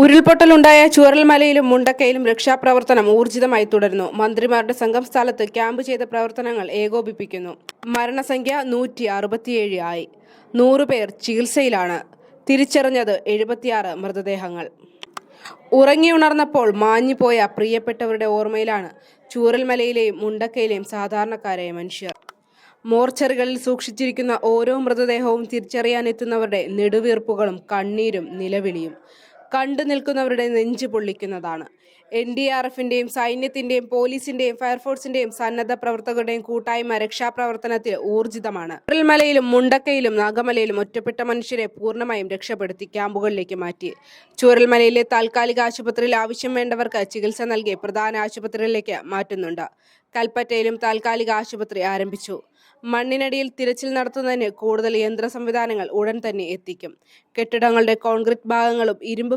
ഉരുൾപൊട്ടലുണ്ടായ ചുവരൽമലയിലും മുണ്ടക്കയിലും രക്ഷാപ്രവർത്തനം ഊർജിതമായി തുടരുന്നു. മന്ത്രിമാരുടെ സംഘം സ്ഥലത്ത് ക്യാമ്പ് ചെയ്ത പ്രവർത്തനങ്ങൾ ഏകോപിപ്പിക്കുന്നു. മരണസംഖ്യ നൂറ്റി അറുപത്തിയേഴ് ആയി നൂറുപേർ ചികിത്സയിലാണ്. തിരിച്ചറിഞ്ഞത് എഴുപത്തിയാറ് മൃതദേഹങ്ങൾ. ഉറങ്ങിയുണർന്നപ്പോൾ മാഞ്ഞുപോയ പ്രിയപ്പെട്ടവരുടെ ഓർമ്മയിലാണ് ചൂരൽമലയിലെയും മുണ്ടക്കയിലെയും സാധാരണക്കാരായ മനുഷ്യർ. മോർച്ചറികളിൽ സൂക്ഷിച്ചിരിക്കുന്ന ഓരോ മൃതദേഹവും തിരിച്ചറിയാനെത്തുന്നവരുടെ നെടുവീർപ്പുകളും കണ്ണീരും നിലവിളിയും. കണ്ടു നിൽക്കുന്നവരുടെ നെഞ്ചു പൊള്ളിക്കുന്നതാണ്. എൻ ഡി ആർ എഫിന്റെയും സൈന്യത്തിന്റെയും പോലീസിന്റെയും ഫയർഫോഴ്സിന്റെയും സന്നദ്ധ പ്രവർത്തകരുടെയും കൂട്ടായ്മ രക്ഷാപ്രവർത്തനത്തിൽ ഊർജിതമാണ്. ഉരുൾമലയിലും മുണ്ടക്കയിലും നാഗമലയിലും ഒറ്റപ്പെട്ട മനുഷ്യരെ പൂർണമായും രക്ഷപ്പെടുത്തി ക്യാമ്പുകളിലേക്ക് മാറ്റി. ചൂരൽമലയിലെ താൽക്കാലിക ആശുപത്രിയിൽ ആവശ്യം വേണ്ടവർക്ക് ചികിത്സ നൽകി പ്രധാന ആശുപത്രിയിലേക്ക് മാറ്റുന്നുണ്ട്. കൽപ്പറ്റയിലും താൽക്കാലിക ആശുപത്രി ആരംഭിച്ചു. മണ്ണിനടിയിൽ തിരച്ചിൽ നടത്തുന്നതിന് കൂടുതൽ യന്ത്ര സംവിധാനങ്ങൾ ഉടൻ തന്നെ എത്തിക്കും. കെട്ടിടങ്ങളുടെ കോൺക്രീറ്റ് ഭാഗങ്ങളും ഇരുമ്പ്